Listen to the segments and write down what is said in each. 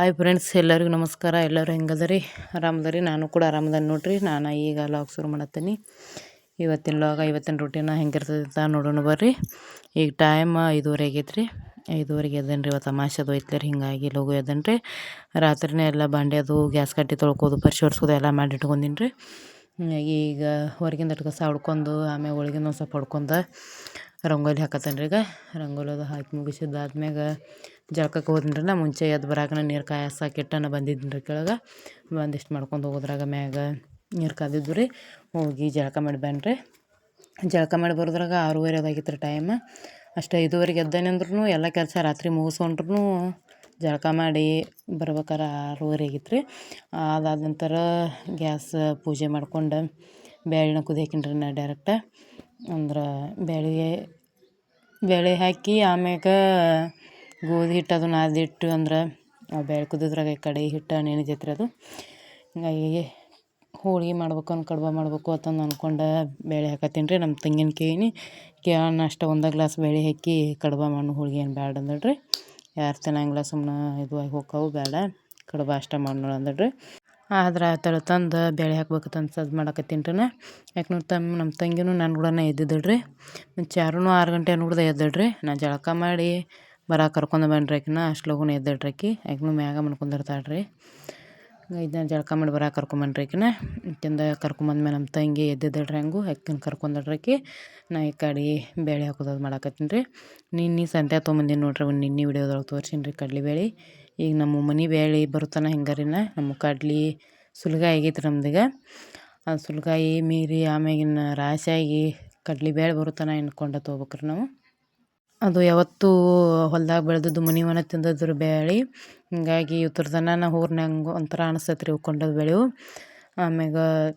Hi friends, ಎಲ್ಲರಿಗೂ ನಮಸ್ಕಾರ. ಎಲ್ಲರೂ ಹೆಂಗದರಿ? ಆರಾಮದರಿ? ನಾನು ಕೂಡ ಆರಾಮದನ್ನ ನೋಡ್ರಿ. ನಾನು ಈಗ ಲಾಗ್ ಶುರು ಮಾಡತ್ತೀನಿ. ಇವತ್ತಿನ ಲಾಗ ಇವತ್ತಿನ ಹೆಂಗೆ ಹೆಂಗಿರ್ತದೆ ಅಂತ ನೋಡೋಣ ಬರ್ರಿ. ಈಗ ಟೈಮ್ ಐದುವರೆ ಆಗೈತ್ರಿ. ಐದುವರೆಗೆ ಎದ್ದೇನು ರೀ ಇವತ್ತು ಅಮಾಶದು ಅದು ರೀ ಹಿಂಗಾಗಿ ಲಗು ಎದ್ದೇನು ರೀ ರಾತ್ರಿನೇ ಎಲ್ಲ ಬಾಂಡೆ ಅದು, ಗ್ಯಾಸ್ ಕಟ್ಟಿ ತೊಳ್ಕೋದು, ಪರಿಶಿ ಒಡ್ಸೋದು ಎಲ್ಲ ಮಾಡಿ ಇಟ್ಕೊಂಡಿನಿ ರೀ ಈಗ ಹೊರಗಿಂದ ಕಸ ಹೊಡ್ಕೊಂಡು ಆಮೇಲೆ ಒಳಗಿಂದ ಒಂದು ಸ್ವಲ್ಪ ಹೊಡ್ಕೊಂಡು ರಂಗೋಲಿ ಹಾಕತ್ತೇನೆ ರೀ ಈಗ. ರಂಗೋಲಿ ಅದು ಹಾಕಿ ಮುಗಿಸಿದ್ದಾದ್ಮ್ಯಾಗ ಜಳಕಕ್ಕೆ ಹೋದ್ರೆ ನಾ ಮುಂಚೆ ಎದ್ದು ಬರಾಕನ ನೀರು ಕಾಯಸಕ್ಕೆ ಇಟ್ಟನ ಬಂದಿದ್ದೀನಿ ರೀ ಕೆಳಗೆ. ಬಂದಿಷ್ಟು ಮಾಡ್ಕೊಂಡು ಹೋಗೋದ್ರಾಗ ಮ್ಯಾಗ ನೀರು ಕಾದಿದ್ದು ರೀ. ಹೋಗಿ ಜಳಕ ಮಾಡಿ ಬನ್ರಿ ಜಳಕ ಮಾಡಿ ಬರೋದ್ರಾಗ ಆರೂವರೆ ಅದಾಗಿತ್ತು ರೀ ಟೈಮ್ ಅಷ್ಟು ಐದುವರೆಗೆ ಎದ್ದೇನೆ ಅಂದ್ರೂ ಎಲ್ಲ ಕೆಲಸ ರಾತ್ರಿ ಮುಗಿಸ್ಕೊಂಡ್ರು ಜಳಕ ಮಾಡಿ ಬರ್ಬೇಕಾರೆ ಆರೂವರೆ ಆಗಿತ್ತು ರೀ ಅದಾದ ನಂತರ ಗ್ಯಾಸ್ ಪೂಜೆ ಮಾಡ್ಕೊಂಡು ಬೇಳೆನ ಕುದಿಯಾಕಿನ್ರಿ ನಾ ಡೈರೆಕ್ಟ ಅಂದ್ರೆ ಬೇಳೆ ಬೇಳೆ ಹಾಕಿ ಆಮ್ಯಾಗ ಗೋಧಿ ಹಿಟ್ಟು ಅದು ನಾದಿಟ್ಟು ಅಂದ್ರೆ ಬೇಳೆ ಕುದಿದ್ರಾಗೆ ಕಡೆ ಹಿಟ್ಟು ನೆನೆದೈತೆ ರೀ ಅದು. ಹಿಂಗಾಗಿ ಹೋಳ್ಗೆ ಮಾಡ್ಬೇಕು ಅನ್ ಕಡುಬು ಮಾಡಬೇಕು ಅಂತಂದು ಅಂದ್ಕೊಂಡು ಬೇಳೆ ಹಾಕತ್ತೀನಿ ರೀ. ನಮ್ಮ ತಂಗಿನ ಕೇಳೋಣ ಅಷ್ಟು ಒಂದು ಗ್ಲಾಸ್ ಬೇಳೆ ಹಾಕಿ ಕಡುಬು ಮಾಡು, ಹೋಳ್ಗೆ ಏನು ಬೇಡ ಅಂದಳು ರೀ ಯಾರು ತಿನ್ನಂಗಿಲ್ಲ ಸುಮ್ಮನೆ ಇದು ಆಗಿ ಬೇಡ ಕಡುಬು ಅಷ್ಟೇ ಮಾಡೋಣ ಅಂದಳ್ರಿ. ಆದ್ರೆ ಆ ಥರ ತಂದು ಬೇಳೆ ಹಾಕ್ಬೇಕಂತ ಅದು ಮಾಡಕತ್ತೀನಿ ರೀ ನಾ. ಯಾಕೆ ನಮ್ಮ ತಮ್ಮ ನಮ್ಮ ತಂಗಿನೂ ನನ್ನ ಕೂಡ ಎದ್ದಿದ್ದಳು ರೀ ಯಾರೂ ಆರು ಗಂಟೆ ನೋಡ್ದೆ ಎದ್ದಳು ರೀ ನಾ ಜಳಕ ಮಾಡಿ ಬರಾಕೆ ಕರ್ಕೊಂಡು ಬನ್ರಿ ಆಕಿನ ಅಷ್ಟು ಲಘುನ ಎದ್ದಳ್ರಿ ಆಕಿ ಆಕಿನೂ ಮ್ಯಾಗ ಮನ್ಕೊಂಡಿರ್ತಾಳೆ ರೀ ಇದನ್ನ ಜಳಕ ಮಾಡಿ ಬರ ಕರ್ಕೊಂಬನ್ರಿ ಆಕಿನ ಆಕಿಂದ ಕರ್ಕೊಂಬಂದ್ಮೇಲೆ ನಮ್ಮ ತಂಗಿ ಎದ್ದಿದ್ದಳ್ರಿ ಹಂಗೂ ಆಕಿನ ಕರ್ಕೊಂಡಳ್ರಿ ಆಕಿ ನಾ ಈ ಕಡೆ ಬೇಳೆ ಹಾಕೋದು ಮಾಡಾಕತ್ತೀನಿ ರೀ. ನಿನ್ನೆ ಸಂತೆ ತೊಗೊಂಬಂದೀನಿ ನೋಡ್ರಿ, ಒಂದು ನಿನ್ನೆ ವಿಡಿಯೋದೊಳಗೆ ತೋರ್ಸೀನಿ ರೀ ಕಡ್ಲೆ ಬೇಳೆ ಈಗ ನಮ್ಮ ಮನೆ ಬೇಳೆ ಬರುತ್ತಾನ ಹೆಂಗಾರಿನ ನಮ್ಮ ಕಡ್ಲಿ ಸುಲಗಾಯಿ ಆಗೈತೆ ನಮ್ದೀಗ. ಅದು ಸುಲಗಾಯಿ ಮೀರಿ ಆಮ್ಯಾಗಿನ ರಾಶಿಯಾಗಿ ಕಡ್ಲಿ ಬೇಳೆ ಬರುತ್ತಾನ ಎನ್ಕೊಂಡ ತೊಗೋಬೇಕ್ರಿ ನಾವು. ಅದು ಯಾವತ್ತೂ ಹೊಲ್ದಾಗ ಬೆಳೆದದ್ದು ಮನೆ ಮನೆ ತಿಂದದ್ರ ಬೇಳೆ ಹಿಂಗಾಗಿ ಇವ್ರದನ ನಾ ಊರ್ನಾಗ ಒಂಥರ ಅನಿಸ್ತೈತೆ ರೀ ಉಕ್ಕೊಂಡದ್ದು ಬೆಳೆವು ಆಮ್ಯಾಗ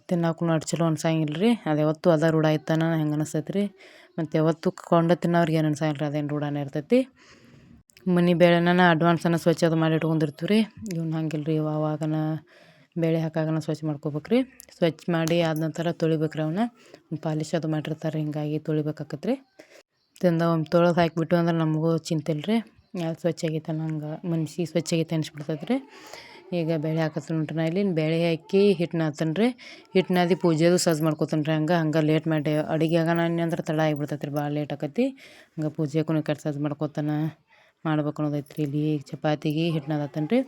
ತಿನ್ನಕ್ಕೂ ಅಷ್ಟು ಚಲೋ ಅನ್ಸಂಗಿಲ್ಲ ರೀ ಅದು ಯಾವತ್ತೂ ಅದ ರೂಢ ಆಯ್ತಾನ ಹೆಂಗೆ ಅನಿಸ್ತೈತೆ ರೀ ಮತ್ತು ಯಾವತ್ತು ಕೊಂಡ ತಿನ್ನೋರ್ಗೆ ಏನು ಅನ್ಸಂಗಿಲ್ಲ ರೀ ಅದೇನು ರೂಢನೇ ಇರ್ತೈತಿ. ಮನೆ ಬೇಳೆನ ಅಡ್ವಾನ್ಸನ್ನು ಸ್ವಚ್ಛ ಅದು ಮಾಡಿ ಇಟ್ಕೊಂಡಿರ್ತೀವಿ ರೀ ಇವ್ನ ಹಂಗಿಲ್ಲ ರೀ ಅವಾಗನ ಬೇಳೆ ಹಾಕಾಗನ ಸ್ವಚ್ಛ ಮಾಡ್ಕೋಬೇಕು ರೀ ಸ್ವಚ್ಛ ಮಾಡಿ ಆದ ನಂತರ ತೊಳಿಬೇಕು ರೀ ಅವನ್ನ ಪಾಲಿಶ್ ಅದು ಮಾಡಿರ್ತಾರೆ ಹಿಂಗಾಗಿ ತೊಳಿಬೇಕಾಕತ್ತೆ ತಿಂದ ಒಮ್ಮೆ ತೊಳೆದು ಹಾಕಿಬಿಟ್ಟು ಅಂದ್ರೆ ನಮಗೂ ಚಿಂತೆ ಇಲ್ಲ ರೀ ಯಾವ್ದು ಸ್ವಚ್ಛ ಆಗೈತೆ ನಂಗೆ ಮನ್ಸಿಗೆ ಸ್ವಚ್ಛ ಆಗೈತೆ ಅನಿಸ್ಬಿಡ್ತದೆ ರೀ ಈಗ ಬೇಳೆ ಹಾಕತ್ತೀನಿ ನೋಡ್ರಿ ನಾ ಇಲ್ಲಿ. ಬೇಳೆ ಹಾಕಿ ಹಿಟ್ಟು ನಾದ್ತೀನಿ ರೀ. ಹಿಟ್ಟು ನಾದಿ ಪೂಜೆದು ಸಜ್ಜು ಮಾಡ್ಕೊತೀನಿ ರೀ ಹಂಗೆ. ಹಂಗೆ ಲೇಟ್ ಮಾಡಿ ಅಡುಗೆ ಆಗೋಣ ಅಂದ್ರೆ ತಡ ಆಗಿಬಿಡ್ತೈತೆ ರೀ ಭಾಳ ಲೇಟ್ ಆಕತಿ. ಹಂಗೆ ಪೂಜೆಗೂ ಕಟ್ ಸಜ್ಜು ಮಾಡ್ಕೊತಾನ ಮಾಡ್ಬೇಕು ಅನ್ನೋದೈತೆ ರೀ ಇಲ್ಲಿ. ಚಪಾತಿಗೆ ಹಿಟ್ಟು ನಾದತ್ತೇನೆ ರೀ.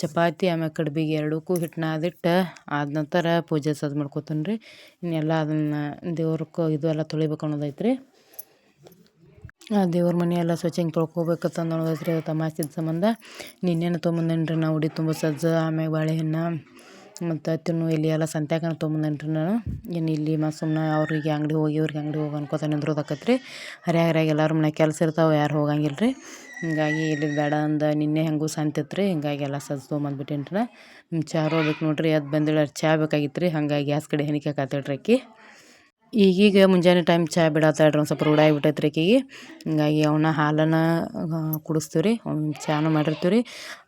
ಚಪಾತಿ ಆಮೇಲೆ ಕಡ್ಬಿಗೆ ಎರಡಕ್ಕೂ ಹಿಟ್ಟು ನಾದಿಟ್ಟು ಆದ ನಂತರ ಪೂಜೆ ಸಜ್ಜು ಮಾಡ್ಕೊತೀನಿ ರೀ. ಇನ್ನೆಲ್ಲ ಅದನ್ನು ದೇವ್ರಕ್ಕೂ ಇದು ಎಲ್ಲ ತೊಳಿಬೇಕು ಅನ್ನೋದೈತೆ ರೀ ದೇವ್ರ ಮನೆ ಎಲ್ಲ ಸ್ವಚ್ಛ ಹಿಂಗೆ ತೊಳ್ಕೊಬೇಕಂತ ಅನ್ನೋದೈತೆ ತಮಾಷೆದ ಸಂಬಂಧ. ನಿನ್ನೆನ ತೊಗೊಂಬಂದೇನಿ ರೀ ನಾ ಉಡಿ ತುಂಬ ಸಜ್ಜು, ಆಮ್ಯಾಗ ಬಾಳೆಹಣ್ಣು, ಮತ್ತು ತಿನ್ನು ಇಲ್ಲಿ ಎಲ್ಲ ಸಂತ್ಯಾಗ ತೊಗೊಂಬಂದೇನಿ ರೀ ನಾನು. ಏನು ಇಲ್ಲಿ ಮತ್ತು ಸುಮ್ಮನೆ ಅವ್ರಿಗೆ ಅಂಗಡಿ ಹೋಗಿ, ಇವ್ರಿಗೆ ಅಂಗಡಿ ಹೋಗಿ ಅನ್ಕೋತ ನಿಂದ್ರೋದಾಕತ್ತೆ ರೀ ಹರ್ಯಾಗ ಹರ್ಯಾಗ ಎಲ್ಲರೂ ಮನೆ ಕೆಲಸ ಇರ್ತಾವೆ, ಯಾರು ಹೋಗಂಗಿಲ್ಲ ರೀ ಹಿಂಗಾಗಿ ಇಲ್ಲಿ ಬೇಡ ಅಂದ ನಿನ್ನೆ ಹೆಂಗೂ ರೀ ಹಿಂಗಾಗಿ ಎಲ್ಲ ಸಜ್ಜು ತೊಗೊಂಬಂದ್ಬಿಟ್ಟೇನಿ ರೀ ಚಹಾ ಹೋಗ್ಬೇಕು ನೋಡ್ರಿ, ಅದು ಬಂದಿಳ ಚಾ ಬೇಕಾಗಿತ್ತು ರೀ ಹಾಗಾಗಿ ಗ್ಯಾಸ್ ಕಡೆ ಹೆಣಿಕೆ ರೀ ಆಕಿ ಈಗೀಗ ಮುಂಜಾನೆ ಟೈಮ್ ಚಹಾ ಬಿಡತ್ತಾಳ್ರಿ ಒಂದು ಸ್ವಲ್ಪ ರೂಢ ಆಗಿಬಿಟ್ಟೈತೆ ರೀ ಆಕಿಗೆ ಹಿಂಗಾಗಿ ಅವನ್ನ ಹಾಲನ್ನು ಕುಡಿಸ್ತೀವಿ ರೀ ಚಹಾನು ಮಾಡಿರ್ತೀವಿ ರೀ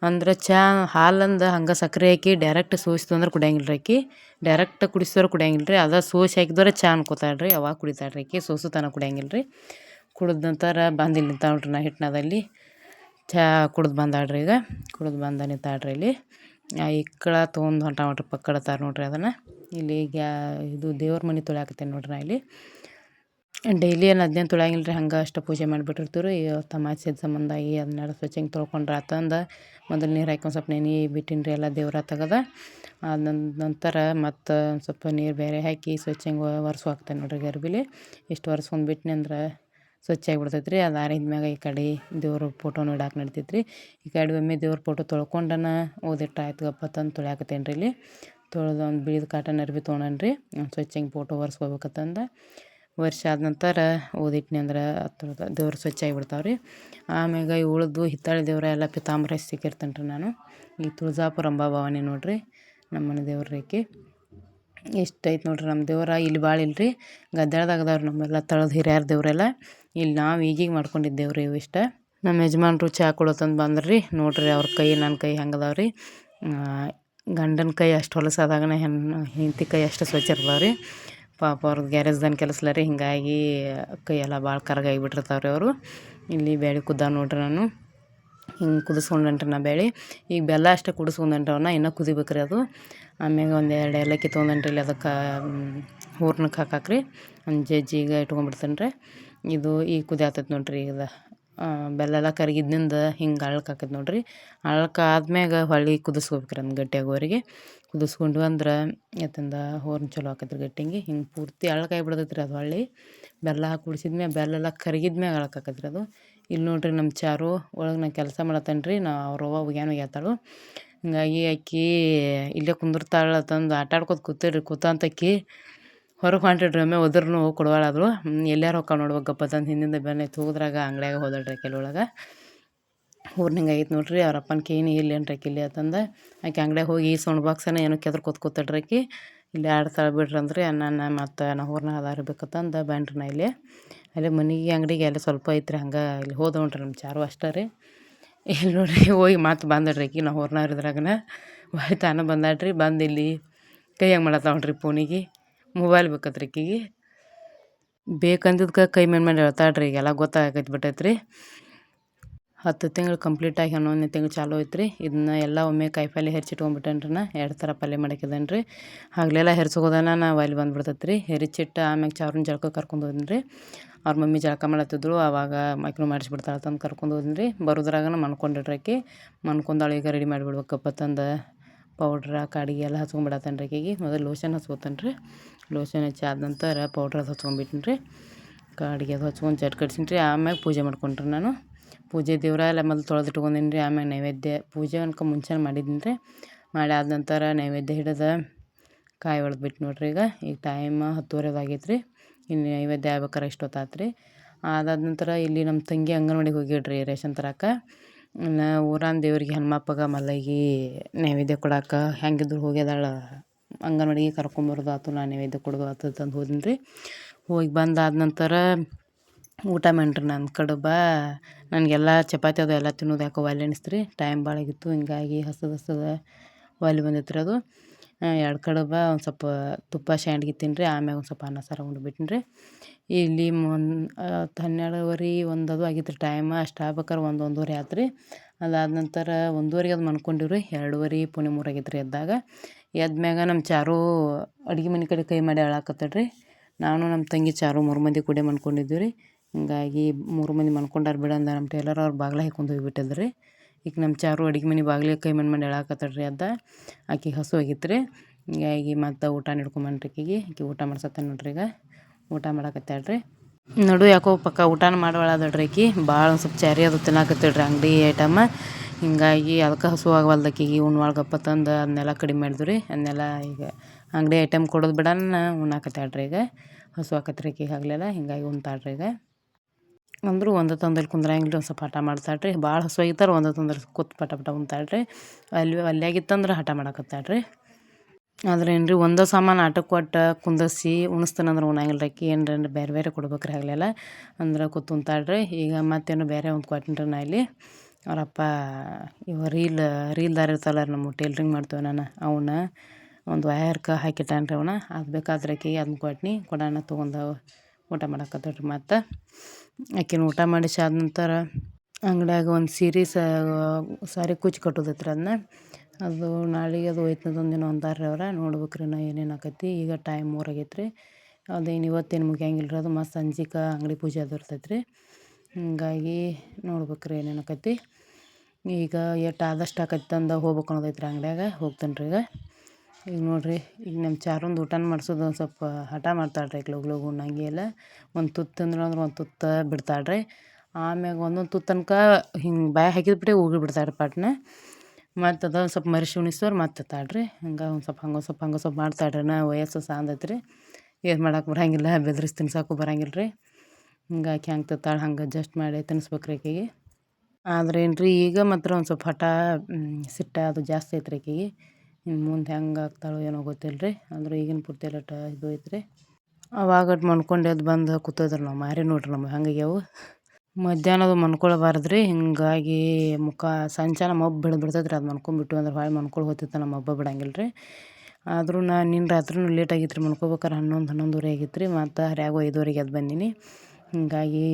ಅಂದ್ರೆ ಚಹಾ ಹಾಲಂದು ಹಂಗೆ ಸಕ್ಕರೆ ಹಾಕಿ ಡೈರೆಕ್ಟ್ ಸೋಸಿತು ಅಂದ್ರೆ ಕುಡಿಯಂಗಿಲ್ಲ ರೀ ಆಕಿ. ಡೈರೆಕ್ಟ್ ಕುಡಿಸಿದ್ರೆ ಕುಡಿಯಂಗಿಲ್ಲ ರೀ ಅದು ಸೋಸಿ ಹಾಕಿದ್ರೆ ಚಾ ಅನ್ಕೋತಾಳೆ ರೀ ಅವಾಗ ಕುಡಿತಾಳೆ ರೀ ಆಕಿ. ಸೋಸು ತನಕ ಕುಡಿಯಂಗಿಲ್ಲ ರೀ ಕುಡಿದ ನಂತರ ಬಂದಿಲ್ಲ ನಿಂತಾಳ್ರಿ ನಾ ಹಿಟ್ಟಿನದಲ್ಲಿ ಚಹಾ ಕುಡ್ದು ಬಂದಾಳ್ರಿ ಈಗ. ಕುಡ್ದು ಬಂದ ನಿಂತಾಳ್ರಿ ಇಲ್ಲಿ. ಇಕ್ಕಳ ತೊಗೊಂಡು ಹೊಂಟ ನೋಡ್ರಿ ಪಕ್ಕಡತ್ತಾರ ನೋಡ್ರಿ ಅದನ್ನು. ಇಲ್ಲಿ ಗ್ಯಾ, ಇದು ದೇವ್ರ ಮನೆ ತೊಳ್ಯಾಕತ್ತೇನೆ ನೋಡ್ರಿ ನಾ ಇಲ್ಲಿ. ಡೈಲಿ ಏನು ಅದನ್ನೇನು ತೊಳ್ಯಂಗಿಲ್ಲ ರೀ ಹಂಗೆ ಅಷ್ಟು ಪೂಜೆ ಮಾಡಿಬಿಟ್ಟಿರ್ತೀವಿ ರೀ ಸಂಬಂಧ ಈ ಅದನ್ನೆಲ್ಲ ಸ್ವಚ್ಛಂಗೆ ತೊಳ್ಕೊಂಡ್ರೆ ಆತಂದು. ಮೊದಲು ನೀರು ಹಾಕಿ ಸ್ವಲ್ಪ ನೆನೆ ಬಿಟ್ಟಿನಿ ರೀ ಎಲ್ಲ ದೇವ್ರ ತೆಗದ ಅದ ನಂತರ ಮತ್ತು ಒಂದು ಸ್ವಲ್ಪ ನೀರು ಬೇರೆ ಹಾಕಿ ಸ್ವಚ್ಛಂಗೆ ಒರೆಸು ಹಾಕ್ತೇನೆ ನೋಡ್ರಿ ಗರ್ಬಿಲಿ ಇಷ್ಟು ಒರೆಸ್ಕೊಂಡು ಬಿಟ್ನಿ ಅಂದ್ರೆ ಸ್ವಚ್ಛ ಆಗಿಬಿಡ್ತೈತೆ ರೀ ಅದು ಆರಿದ ಮ್ಯಾಗ ಈ ಕಡೆ ದೇವ್ರ ಫೋಟೋನ ಇಡಾಕೆ ನಡಿತೈತೆ ರೀ ಈ ಕಡೆ ಒಮ್ಮೆ ದೇವ್ರ ಫೋಟೋ ತೊಳ್ಕೊಂಡನ ಓದಿಟ್ಟು ಆಯ್ತು ಗಪ್ಪ ತಂದು ತೊಳ್ಯಾಕತ್ತೇನೆ ರೀ ಇಲ್ಲಿ. ತೊಳೆದು ಒಂದು ಬಿಳಿದ ಕಾಟನ್ ಅರ್ಬಿ ತೊಗೊಂಡನ್ ರೀ ಸ್ವಚ್ಛ ಹಿಂಗೆ ಫೋಟೋ ಒರೆಸ್ಕೋಬೇಕಂತಂದು ವರ್ಷ ಆದ ನಂತರ ಓದಿಟ್ನಿ ಅಂದ್ರೆ ಹತ್ರ ದೇವ್ರು ಸ್ವಚ್ಛ ಆಗಿಬಿಡ್ತಾವೆ ರೀ ಆಮ್ಯಾಗ ಈ ಉಳಿದು ಹಿತ್ತಾಳೆ ದೇವ್ರ ಎಲ್ಲ ಪಿತಾಂಬರ ಸಿಕ್ಕಿರ್ತೇನೆ ರೀ ನಾನು. ಈ ತುಳಜಾಪುರ ಅಂಬಾಭವಾನಿ ನೋಡ್ರಿ. ನಮ್ಮ ಮನೆ ದೇವ್ರ ರೇಖೆ. ಇಷ್ಟು ಐತೆ ನೋಡ್ರಿ ನಮ್ಮ ದೇವ್ರ, ಇಲ್ಲಿ ಭಾಳ ಇಲ್ರಿ. ರೀ ಗದ್ದಾಳ್ದಾಗ ಅದಾವ್ರಿ ನಮ್ಮೆಲ್ಲ ತಳದ ಹಿರಿಯರ ದೇವರೆಲ್ಲ. ಇಲ್ಲಿ ನಾವು ಈಗೀಗ ಮಾಡ್ಕೊಂಡಿದ್ದೇವ್ರಿ ಇವು ಇಷ್ಟ. ನಮ್ಮ ಯಜಮಾನ್ರು ಚಹಾ ಕೊಡೋತಂದು ಬಂದ್ರಿ. ರೀ ನೋಡ್ರಿ ಅವ್ರ ಕೈ ನನ್ನ ಕೈ ಹೆಂಗೆ ಅದಾವೆ ರೀ ಗಂಡನ ಕೈ ಅಷ್ಟು ಹೊಲಸಾದಾಗನೇ ಹೆಣ್ಣು ಹೆಂಡತಿ ಕೈ ಅಷ್ಟು ಸ್ವಚ್ಛ ಇರ್ತಾವ್ರಿ. ರೀ ಪಾಪ ಅವ್ರದ್ದು ಕೆಲಸಲ್ಲ ರೀ ಹಿಂಗಾಗಿ ಕೈ ಎಲ್ಲ ಭಾಳ ಕರಗಾಗಿ ಬಿಟ್ಟಿರ್ತಾವ್ರಿ ಅವರು. ಇಲ್ಲಿ ಬೇಳೆ ಕುದ್ದ ನೋಡ್ರಿ ನಾನು. ಹಿಂಗೆ ಕುದಿಸ್ಕೊಂಡಂಟ್ರಿ ನಾ ಬೇಳೆ. ಈಗ ಬೆಲ್ಲ ಅಷ್ಟೇ ಕುದಿಸ್ಕೊಂಡಂಟ್ರಿ ನಾ ಇನ್ನೂ ಕುದಿಬೇಕ್ರಿ ಅದು. ಆಮ್ಯಾಗ ಒಂದು ಎರಡು ಏಲಕ್ಕಿ ತೊಗೊಂಡಂಟ್ರಿ ಇಲ್ಲಿ ಅದಕ್ಕೆ ಹೂರ್ಣಕ್ಕೆ ಹಾಕಾಕ್ರಿ. ಒಂದು ಜಜ್ಜಿಗೆ ಇಟ್ಕೊಂಡ್ಬಿಡ್ತೇನೆ ರೀ ಇದು ಈಗ ಕುದಿ ನೋಡಿರಿ ಈಗ ಬೆಲ್ಲ ಎಲ್ಲ ಕರಗಿದ್ನಿಂದ ಹಿಂಗೆ ಅಳ್ಕ ಹಾಕೈತೆ ನೋಡ್ರಿ. ಅಳ್ಕ ಆದ್ಮ್ಯಾಗ ಹೊಳ್ಳಿ ಕುದಿಸ್ಕೋಬೇಕ್ರಿ ಅಂದ್ ಗಟ್ಟಿಯಾಗೋರಿಗೆ ಕುದಿಸ್ಕೊಂಡು ಅಂದ್ರೆ ಯಾತಂದ ಹೂರ್ಣ ಚಲೋ ಹಾಕೈತ್ರಿ ಗಟ್ಟಿಂಗಿ. ಹಿಂಗೆ ಪೂರ್ತಿ ಅಳ್ಕಾಯಿ ಬಿಡ್ತೈತ್ರಿ ಅದು ಹೊಳ್ಳಿ. ಬೆಲ್ಲ ಹಾಕಿ ಕುಡಿಸಿದ್ಮ್ಯಾಗ ಬೆಲ್ಲ ಎಲ್ಲ ಕರಗಿದ್ಮ್ಯಾಗ ಅಳ್ಕ ಆಕೈತೆ ರೀ ಅದು. ಇಲ್ಲಿ ನೋಡ್ರಿ ನಮ್ಮ ಚಾರು, ಒಳಗೆ ನಾನು ಕೆಲಸ ಮಾಡತ್ತೇನೆ ರೀ ನಾ ಅವ್ರವ್ವ ಒಗ್ಯಾನ ಒಗ್ಯಾತಾಳು ಹಿಂಗಾಗಿ ಆಕಿ ಇಲ್ಲೇ ಕುಂದಿರ್ತಾಳ ತಂದು ಆಟ ಆಡ್ಕೊತ ಕೂತಂತ ಆಕಿ ಹೊರಗೆ ಹೊಂಟಿಡ್ರಿ ಒಮ್ಮೆ ಹೋದ್ರೂ ಕೊಡವಾಳಾದ್ರು ಎಲ್ಲಾರು ನೋಡುವ ನೋಡ್ಬೇಕಪ್ಪ ತಂದು ಹಿಂದಿಂದ ಬೆನ್ನ ಹೋದ್ರಾಗ ಅಂಗಡಿಯಾಗ ಹೋದಳ್ರಿ ಕೆಲವೊಳಗೆ. ಒಳಗೆ ಊರ್ನ ಹಿಂಗಾಗೈತೆ ನೋಡ್ರಿ, ಅವ್ರ ಅಪ್ಪನ ಕೇನಿ ಇಲ್ಲಿ ಏನ್ರಿ ಆಕಿ ಇಲ್ಲಿ ಅಂತಂದ. ಆಕೆ ಅಂಗಡಿಯಾಗ ಹೋಗಿ ಸೌಂಡ್ ಬಾಕ್ಸನ ಏನೋ ಕೆದ್ರ ಕೂತ್ ಕೂತಳ್ರಿ ಆಕಿ. ಇಲ್ಲಿ ಆಡ್ತಾಳೆ ಬಿಡ್ರಿ ಅಂದ್ರಿ ನನ್ನ ಮತ್ತು ನಾ ಊರ್ನಾಗ ಅದಾರ ಬೇಕಂತಂದು ಬ್ಯಾಂಡ್ರಿ ನಾ ಇಲ್ಲಿ. ಅಲ್ಲೇ ಮನೆಗೆ ಅಂಗಡಿಗೆ ಎಲ್ಲ ಸ್ವಲ್ಪ ಐತ್ರಿ ಹಂಗೆ ಇಲ್ಲಿ ಹೋದ ನೋಡ್ರಿ ನಮ್ಮ ಚಾರು ಅಷ್ಟೇ ರೀ. ಇಲ್ಲಿ ನೋಡ್ರಿ, ಹೋಗಿ ಮತ್ತೆ ಬಂದಡ್ರಿ ಆಕಿ ನಾವು ಊರ್ನಾಗ ಇದ್ರಾಗನ. ಹೋಯ್ ತಾನ ಬಂದಾಡ್ರಿ ಬಂದು ಇಲ್ಲಿ ಕೈ ಹೆಂಗೆ ಮಾಡತ್ತಾವ ನೋಡ್ರಿ ಫೋನಿಗೆ ಮೊಬೈಲ್ ಬೇಕತ್ರಿ ಆಕಿಗೆ ಬೇಕಂದಿದ್ಕೆ ಕೈ ಮೇಲೆ ಮೇಲೆ ಹೇಳ್ತಾಳ್ರಿ ಈಗೆಲ್ಲ ಗೊತ್ತಾಗೈತೆ ಬಿಟ್ಟೈತೆ ರೀ ಹತ್ತು ತಿಂಗಳು ಕಂಪ್ಲೀಟ್ ಆಗಿ ಹನ್ನೊಂದನೇ ತಿಂಗಳು ಚಾಲೂ ರೀ ಇದನ್ನ ಎಲ್ಲ ಒಮ್ಮೆ ಕಾಯಿಪಲ್ಲೆ ಹೆರ್ಚಿಟ್ಕೊಂಡ್ಬಿಟ್ಟೇನ್ರಿ ನಾ. ಎರಡು ಥರ ಪಲ್ಯ ಮಾಡಾಕಿದ್ದೇನೆ ರೀ ಹಗಲೆಲ್ಲ ಹೆರ್ಸೋಗೋದನ್ನ ನಾ ಅಲ್ಲಿ ಬಂದ್ಬಿಡ್ತೈತೆ ರೀ ಹೆರಿಚಿಟ್ಟು ಆಮ್ಯಾಗ ಚಾವ್ರನ್ನ ಜಳಕ ಕರ್ಕೊಂಡು ಹೋದ್ನಿ ರೀ ಅವ್ರ ಮಮ್ಮಿ ಜಳಕ ಮಾಡತ್ತಿದ್ರು ಆವಾಗ ಮೈಕ್ರೋ ಮಾಡಿಸ್ಬಿಡ್ತಾಳೆ ತಂದು ಕರ್ಕೊಂಡು ಹೋದ್ನಿ ರೀ ಬರೋದ್ರಾಗನ ಮನ್ಕೊಂಡಿಡ್ರಿ ಆಕಿ. ಮನ್ಕೊಂಡಾಳು ಈಗ ರೆಡಿ ಮಾಡಿಬಿಡ್ಬೇಕಪ್ಪ ತಂದು ಪೌಡ್ರ ಕಾಡಿಗೆ ಎಲ್ಲ ಹಚ್ಕೊಂಡ್ಬಿಡತ್ತೇನೆ ರೀ ಆಕೆಗೆ. ಮೊದಲು ಲೋಷನ್ ಹಚ್ಕೋತಾನೆ ರೀ ಲೋಷನ್ ಹಚ್ಚಿ ಆದ ನಂತರ ಪೌಡ್ರ್ ಅದು ಹಚ್ಕೊಂಡ್ಬಿಟ್ಟಿನಿ ರೀ ಕಾಡಿಗೆ ಅದು ಹಚ್ಕೊಂಡು ಜಟ್ ಕಟ್ಸಿನಿ ರೀ ಆಮ್ಯಾಗ ಪೂಜೆ ಮಾಡ್ಕೊಂಡ್ರಿ ನಾನು. ಪೂಜೆ ದೇವ್ರ ಎಲ್ಲ ಮೊದಲು ತೊಳೆದು ಇಟ್ಕೊಂಡೀನಿ ರೀ ಆಮೇಲೆ ನೈವೇದ್ಯ ಪೂಜೆ ಅನ್ಕ ಮುಂಚೆನೇ ಮಾಡಿದ್ದೀನಿ ರೀ ಮಾಡಿ ಆದ ನಂತರ ನೈವೇದ್ಯ ಹಿಡಿದು ಕಾಯಿ ಒಳ್ದು ನೋಡ್ರಿ ಈಗ. ಈಗ ಟೈಮ್ ಹತ್ತುವರೆದು ಆಗೈತೆ ರೀ ಇನ್ನು ನೈವೇದ್ಯ ಆಗ್ಬೇಕಾರೆ ಇಷ್ಟೊತ್ತಾತು ರೀ ಅದಾದ ನಂತರ ಇಲ್ಲಿ ನಮ್ಮ ತಂಗಿ ಅಂಗನವಾಡಿಗೆ ಹೋಗಿಡ್ರಿ ರೇಷನ್ ತರಕ್ಕೆ ಊರಾನ್ ಊರಾನ ದೇವ್ರಿಗೆ ಹನುಮಪ್ಪಗ ಮಲ್ಲಿಗೆ ನೈವೇದ್ಯ ಕೊಡಕ್ಕೆ ಹೆಂಗಿದ್ರು ಹೋಗ್ಯದಾಳ ಅಂಗನವಾಡಿಗೆ ಕರ್ಕೊಂಬರೋದು ಆತು, ನಾ ನೈವೇದ್ಯ ಕೊಡೋದು ಆತು ತಂದು ಹೋದಿನಿ ರೀ ಹೋಗಿ ಬಂದಾದ ನಂತರ ಊಟ ಮಾಡ್ರಿ ನನ್ನ ಕಡುಬ ನನಗೆಲ್ಲ ಚಪಾತಿ ಅದು ಎಲ್ಲ ತಿನ್ನೋದು ಯಾಕೋ ಒಲೆ ಅನಿಸ್ತು ರೀ ಟೈಮ್ ಭಾಳ ಆಗಿತ್ತು. ಹಿಂಗಾಗಿ ಹಸದ ಹಸದ ಒಲೆ ಬಂದಿತ್ತು ರೀ ಅದು ಎರಡು ಕಡುಬ ಒಂದು ಸ್ವಲ್ಪ ತುಪ್ಪ, ಶಾಂಡ್ಗಿ ತಿನ್ನಿರಿ ಆಮ್ಯಾಗ ಒಂದು ಸ್ವಲ್ಪ ಅನ್ನ, ಸಾರ ಉಂಡ್ಬಿಟ್ಟಿನಿ ರೀ ಇಲ್ಲಿ ಮೊನ್ ಹನ್ನೆರಡುವರೆ ಒಂದು ಅದು ಆಗಿತ್ತು ಟೈಮ್ ಅಷ್ಟು ಆಗ್ಬೇಕಾರೆ ಒಂದು ಒಂದೂವರೆ ಆಯ್ತು ರೀ ಅದಾದ ನಂತರ ಒಂದೂವರೆಗೆ ಅದು ಮನ್ಕೊಂಡೀವಿ ರೀ ಎರಡೂವರೆ, ಪುಣೆ ಮೂರು ಆಗಿತ್ತು ರೀ ಎದ್ದಾಗ. ಎದ್ಮ್ಯಾಗ ನಮ್ಮ ಚಾರು ಅಡುಗೆ ಮನೆ ಕಡೆ ಕೈ ಮಾಡಿ ಅಳಾಕತ್ತಾಳ ರೀ ನಾನು ನಮ್ಮ ತಂಗಿ ಚಾರು ಮೂರು ಮಂದಿ ಕೂಡೆ ಮನ್ಕೊಂಡಿದ್ದೀವಿ ರೀ ಹಿಂಗಾಗಿ ಮೂರು ಮಂದಿ ಮಲ್ಕೊಂಡಾರ ಬಿಡ ಅಂದ ನಮ್ಮ ಟೇಲರ್ ಅವ್ರು ಬಾಗ್ಲ ಹಾಕೊಂಡು ಹೋಗ್ಬಿಟ್ಟಿದ್ರು. ರೀ ಈಗ ನಮ್ಮ ಚಾರು ಅಡುಗೆ ಮನೆ ಬಾಗಿಲಿಗೆ ಕೈ ಮಾಡಿ ಮಾಡಿ ಹೇಳಾಕತ್ತಾಳ ರೀ ಅದ ಆಕಿಗೆ ಹಸು ಆಗಿತ್ತು ರೀ ಹಿಂಗಾಗಿ ಮತ್ತು ಊಟ ಹಿಡ್ಕೊಂಬಂದ್ರಿ ಆಕಿಗೆ. ಆಕಿ ಊಟ ಮಾಡ್ಸತ್ತಾನ ನೋಡ್ರಿ ಈಗ. ಊಟ ಮಾಡಾಕತ್ತಾಳ ರೀ ನಡು ಯಾಕೋ ಪಕ್ಕ ಊಟನ ಮಾಡವಳದಳ್ರಿ ಆಕಿ. ಭಾಳ ಒಂದು ಸ್ವಲ್ಪ ಚಾರಿ ಅದು ತಿನ್ನಾಕತ್ತಳ್ರಿ ಅಂಗಡಿ ಐಟಮ್. ಹಿಂಗಾಗಿ ಅದಕ್ಕೆ ಹಸು ಆಗವಲ್ದು ಆಕಿಗೆ ಉಣ್ವಾಳ್ಗಪ್ಪ ತಂದು ಅದನ್ನೆಲ್ಲ ಕಡಿಮೆ ಮಾಡಿದ್ವಿ ರೀ ಅದನ್ನೆಲ್ಲ ಈಗ ಅಂಗಡಿ ಐಟಮ್ ಕೊಡೋದು ಬಿಡನ ಉಣ್ಣಾಕತ್ತಾಳ್ರಿ ಈಗ. ಹಸು ಆಕತ್ರಿ ಆಕಿಗೆ ಹಗಲೆಲ್ಲ ಹಿಂಗಾಗಿ ಉಣ್ತಾಳ್ರಿ ಈಗ. ಅಂದರೂ ಒಂದು ತಂದಲ್ಲಿ ಕುಂದ್ರಂಗಿಲ್ಲ ಒಂದು ಸ್ವಲ್ಪ ಹಠ ಮಾಡ್ತಾಳ್ರಿ? ಭಾಳ ಹಸು ಆಗಿತ್ತಾರ ಒಂದು ತಂದಲ್ಲಿ ಕೂತ್ ಪಟ ಪಟ ಉಣ್ತಾಳ್ರಿ. ಅಲ್ಲಿ ಅಲ್ಲಾಗಿತ್ತಂದ್ರೆ ಹಠ ಮಾಡಾಕತ್ತಾಳ್ರಿ. ಆದ್ರೆ ಏನು ರೀ ಒಂದೇ ಸಾಮಾನು ಆಟಕ್ಕೆ ಕೊಟ್ಟು ಕುಂದರ್ಸಿ ಉಣಿಸ್ತಾನಂದ್ರೆ ಉಣಂಗಿಲ್ಲ ರೀ ಏನರ ಬೇರೆ ಬೇರೆ ಕೊಡ್ಬೇಕ್ರಿ ಆಗಲಿಲ್ಲ. ಅಂದ್ರೆ ಕೂತುಂತಾಳ್ರಿ ಈಗ ಮತ್ತೇನು ಬೇರೆ ಒಂದು ಕೊಟ್ಟಿನ್ರಿ ರೀ ನಾ ಇಲ್ಲಿ. ಅವರಪ್ಪ, ಇವ ರೀಲ್, ರೀಲ್ದಾರ ಇರ್ತಲ್ಲ ನಮ್ಮ ಟೇಲ್ರಿಂಗ್ ಮಾಡ್ತೇವೆ ನಾನು. ಅವನ್ನ ಒಂದು ವಯರ್ಕ ಹಾಕಿಟ್ಟಾನ್ರಿ ಅವನ. ಅದು ಬೇಕಾದ್ರೆ ಆಕಿಗೆ ಅದನ್ನ ಕೊಟ್ನಿ. ಕೊಡೋಣ, ತೊಗೊಂಡು ಊಟ ಮಾಡಾಕತ್ತಾಳ್ರಿ ಮತ್ತು. ಆಕಿನ ಊಟ ಮಾಡಿಸಿ ಆದ ನಂತರ ಅಂಗಡ್ಯಾಗ ಒಂದು ಸೀರೆ ಸಾರಿ ಕುಚ್ಚು ಕಟ್ಟೋದೈತ್ರಿ ಅದನ್ನ ಅದು ನಾಳೆಗೆ ಅದು ಹೋಯ್ತದ ಒಂದಿನ ರೀ ಅವ್ರು. ನೋಡ್ಬೇಕು ರೀ ನಾ ಏನೇನು ಆಕತಿ. ಈಗ ಟೈಮ್ ಮೂರು ಆಗೈತೆ ರೀ ಅದೇನು ಇವತ್ತೇನು ಮುಗಿಯಂಗಿಲ್ಲ ರೀ ಅದು. ಮತ್ತು ಸಂಜೆಗೆ ಅಂಗಡಿ ಪೂಜೆ ಅದು ರೀ ಹಂಗಾಗಿ ನೋಡ್ಬೇಕು ರೀ ಏನೇನು ಆಕತಿ. ಈಗ ಎಷ್ಟು ಆದಷ್ಟು ಆಕೈತಿ ಅಂದ ಹೋಗ್ಬೇಕು ಅನ್ನೋದೈತ್ರಿ ಅಂಗಡ್ಯಾಗ. ಹೋಗ್ತೇನೆ ರೀ ಈಗ. ಈಗ ನೋಡಿರಿ, ಈಗ ನಮ್ಮ ಚಾರೊಂದು ಊಟನ ಮಾಡ್ಸೋದು ಒಂದು ಸ್ವಲ್ಪ ಹಠ ಮಾಡ್ತಾಳ್ರಿ ಲಗು ಎಲ್ಲ ಉಣ್ಣಂಗೆ ಇಲ್ಲ ಒಂದು ತುತ್ತು ಅಂದ್ರೆ ಅಂದ್ರೆ ಒಂದು ತುತ್ತು ಬಿಡ್ತಾಳ್ರಿ. ಆಮ್ಯಾಗ ಒಂದೊಂದು ತುತ್ತು ತನಕ ಹಿಂಗೆ ಬಾಯಿ ಹಾಕಿದ್ಬಿಟ್ಟೆ ಹೋಗಿ ಬಿಡ್ತಾಳೆ ಪಾಟ್ನ. ಮತ್ತು ಅದೊಂದು ಸ್ವಲ್ಪ ಮರಿಶಿ ಉಣಿಸೋರು ಮತ್ತೆ ತಾಳ್ರಿ ಹಂಗೆ ಒಂದು ಸ್ವಲ್ಪ ಹಂಗೆ ಸ್ವಲ್ಪ ಹಂಗೆ ಸ್ವಲ್ಪ ಮಾಡ್ತಾಳ್ರಿ ನಾ ವಯಸ್ಸು ಸಾಂದೈತೆ ರೀ ಏನು ಮಾಡೋಕೆ ಬರಂಗಿಲ್ಲ ಬೆದ್ರಿಸಿ ತಿನ್ಸಕ್ಕೂ ಬರಂಗಿಲ್ಲ ರೀ ಹಿಂಗೆ ಆಕೆ ಹೆಂಗೆ ತಿಂತಾಳೆ ಹಂಗೆ ಅಡ್ಜಸ್ಟ್ ಮಾಡಿ ತಿನ್ಸ್ಬೇಕು ರೀ ಆಕೆಗೆ. ಆದ್ರೆ ಏನು ರೀ ಈಗ ಮಾತ್ರ ಒಂದು ಸ್ವಲ್ಪ ಹಠ ಸಿಟ್ಟ ಅದು ಜಾಸ್ತಿ ಐತ್ರಿ ಆಕೆಗೆ. ಇನ್ನು ಮುಂದೆ ಹೆಂಗೆ ಆಗ್ತಾಳೋ ಏನೋ ಗೊತ್ತಿಲ್ಲ ರೀ ಅಂದ್ರೆ ಈಗಿನ ಪೂರ್ತಿ ಎಲ್ಲ ಇದು ಐತ್ರಿ. ಅವಾಗ ಮನ್ಕೊಂಡು ಎದ್ದು ಬಂದು ಕೂತದ್ರಿ ನಾವು ಮಾರಿ ನೋಡ್ರಿ ನಮ್ಗೆ ಹಂಗಾಗ್ಯಾವು. ಮಧ್ಯಾಹ್ನದು ಮನ್ಕೊಳ್ಬಾರ್ದು ರೀ ಹಿಂಗಾಗಿ ಮುಖ ಸಂಚಾನ ಮಬ್ಬು ಬಿಡ್ದು ಬಿಡ್ತೈತೆ ರೀ ಅದು ಮನ್ಕೊಂಬಿಟ್ಟು ಅಂದ್ರೆ ಭಾಳ ಮನ್ಕೊಳ್ ಹೋಗ್ತಿತ್ತು ನಮ್ಮ ಹಬ್ಬ ಬಿಡಂಗಿಲ್ಲ ರೀ ಆದರೂ ನಾನು ನಿನ್ನ ರಾತ್ರಿನೂ ಲೇಟ್ ಆಗಿತ್ತು ರೀ ಮನ್ಕೋಬೇಕಾರೆ ಹನ್ನೊಂದು ಹನ್ನೊಂದುವರೆ ಆಗಿತ್ತು ರೀ ಮತ್ತು ಹರ್ಯಾಗು ಐದುವರೆಗೆ ಎದ್ದು ಬಂದೀನಿ. ಹಿಂಗಾಗಿ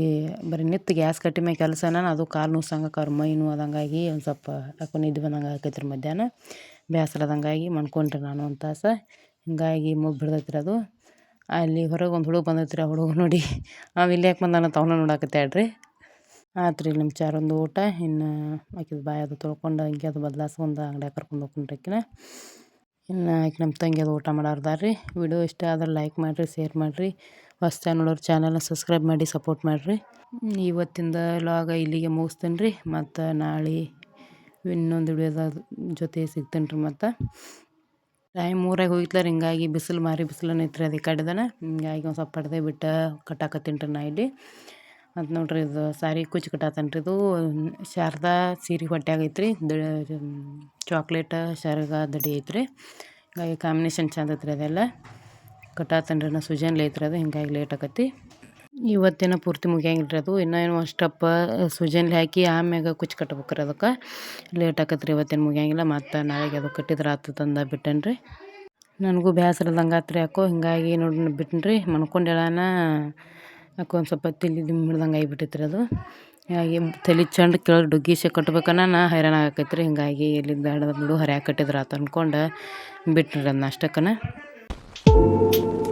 ಬರೀ ನಿತ್ತು ಗ್ಯಾಸ್ ಕಟ್ಟಿ ಮೇಲೆ ಕೆಲಸನ ಅದು ಕಾಲು ನುವ್ಸಂಗೆ ಮೈ ನೋವಾದಂಗಾಗಿ ಒಂದು ಸ್ವಲ್ಪ ಯಾಕೋ ನಿದ್ದೆ ಬಂದಂಗೆ ಆಕೈತ್ರಿ ಮಧ್ಯಾಹ್ನ. ಬೇಸರದಂಗಾಗಿ ಮನ್ಕೊಂಡ್ರಿ ನಾನು ಒಂದು ತಾಸು. ಹಿಂಗಾಗಿ ಮುಗ್ ಬಿಡ್ದೈತ್ರಿ ಅದು. ಅಲ್ಲಿ ಹೊರಗೆ ಒಂದು ಹುಡುಗ ಬಂದೈತ್ರಿ ಆ ಹುಡುಗ ನೋಡಿ. ಅವ ಇಲ್ಲಿ ಯಾಕೆ ಬಂದಾನ ತವನ ನೋಡಾಕತ್ತೆ ಹೇಳ್ರಿ. ಆತ್ರಿ ಇಲ್ಲಿ ನಮ್ಮ ಚಾರೊಂದು ಊಟ, ಇನ್ನು ಆಕಿದ ಬಾಯಿ ಅದು ತೊಳ್ಕೊಂಡು ಹಂಗೆ ಅದು ಬದಲಾಸ್ಕೊಂಡು ಅಂಗ್ಡ್ಯಾಗ ಕರ್ಕೊಂಡು ಹೋಗ್ಕೊಂಡ್ರಿ ಆಕಿನ. ಇನ್ನು ಆಕೆ ನಮ್ಮ ತಂಗಿ ಅದು ಊಟ ರೀ ವಿಡಿಯೋ ಇಷ್ಟ ಆದ್ರೆ ಲೈಕ್ ಮಾಡಿರಿ, ಶೇರ್ ಮಾಡಿರಿ. ಹೊಸ್ದಾಗಿ ನೋಡೋರು ಚಾನಲ್ನ ಸಬ್ಸ್ಕ್ರೈಬ್ ಮಾಡಿ ಸಪೋರ್ಟ್ ಮಾಡಿರಿ ಇವತ್ತಿಂದ ಲಾಗ ಇಲ್ಲಿಗೆ ಮುಗಿಸ್ತೇನೆ ರೀ ಮತ್ತು ನಾಳೆ ಇನ್ನೊಂದು ವಿಡಿಯೋದ ಜೊತೆ ಸಿಗ್ತೇನೆ ರೀ ಮತ್ತು ಟೈಮ್ ಊರಾಗ ಹೋಗಿತ್ಲಾರ ಹಿಂಗಾಗಿ ಬಿಸಿಲು ಮಾರಿ ಬಿಸಿಲು ಐತ್ರಿ ಅದಕ್ಕೆ ಕಡ್ದನ ಹಿಂಗಾಗಿ ಒಂದು ಸ್ವಲ್ಪ ಪಡ್ದೆ ಬಿಟ್ಟು ಕಟ್ಟಾಕತ್ತೀನಿ ರೀ ನಾ ಇಲ್ಲಿ ಮತ್ತು ನೋಡ್ರಿ ಇದು ಸಾರಿ ಕುಚ್ಚು ಕಟ್ಟಾತನ್ರಿ ಇದು ಶಾರದಾ ಸೀರೆ ಹೊಟ್ಟೆ ಆಗೈತ್ರಿ ದ ಚಾಕ್ಲೇಟ ಶರ್ಗ ದಡಿ ಐತ್ರಿ ಹಿಂಗಾಗಿ ಕಾಂಬಿನೇಷನ್ ಚಂದ ಐತ್ರಿ ಅದೆಲ್ಲ ಕಟ್ಟಾತನ್ರಿ ನಾ ಸುಜನ್ಲಿ ಐತ್ರಿ ಅದು ಹಿಂಗಾಗಿ ಲೇಟ್ ಆಕತಿ. ಇವತ್ತಿನ ಪೂರ್ತಿ ಮುಗಿಯಂಗಿಲ್ಲ ರೀ ಅದು. ಇನ್ನೂ ಏನು ಅಷ್ಟಪ್ಪ ಸುಜನ್ಲಿ ಹಾಕಿ ಆಮ್ಯಾಗ ಕುಚ್ಚು ಕಟ್ಬೇಕ್ರಿ ಅದಕ್ಕೆ. ಲೇಟ್ ಆಕತ್ರಿ ಇವತ್ತೇನು ಮುಗಿಯಂಗಿಲ್ಲ. ಮತ್ತು ನಾಳೆಗೆ ಅದು ಕಟ್ಟಿದ್ರೆ ಆತು ತಂದ ರೀ ನನಗೂ ಬೇಸರದಂಗೆ ಆತ್ರಿ ಯಾಕೋ. ಹಿಂಗಾಗಿ ನೋಡಿ ಬಿಟ್ಟನ್ರಿ ರೀ ಮನ್ಕೊಂಡೇಳಾನ ಯಾಕೋ ಒಂದು ಸ್ವಲ್ಪ ತಿಳಿ ದಿಮ್ ಹಿಡ್ದಂಗೆ ಆಗಿಬಿಟ್ಟೈತೆ ರೀ ಅದು. ಹಾಗೆ ತಲೆ ಚಂಡ್ ಕೆಳಗೆ ಡುಗ್ಗಿಸಿ ಕಟ್ಬೇಕನ್ನ ನಾ ಹೈರಾಣ ಆಗಕೈತೆ ರೀ ಹಿಂಗಾಗಿ ಎಲ್ಲಿ ಬೇಡ ಬಿಡು, ಹರ್ಯಾಗ ಕಟ್ಟಿದ್ರೆ ಆತು ಅಂದ್ಕೊಂಡು ಬಿಟ್ರಿ ಅದನ್ನ ಅಷ್ಟಕ್ಕನ. Thank you.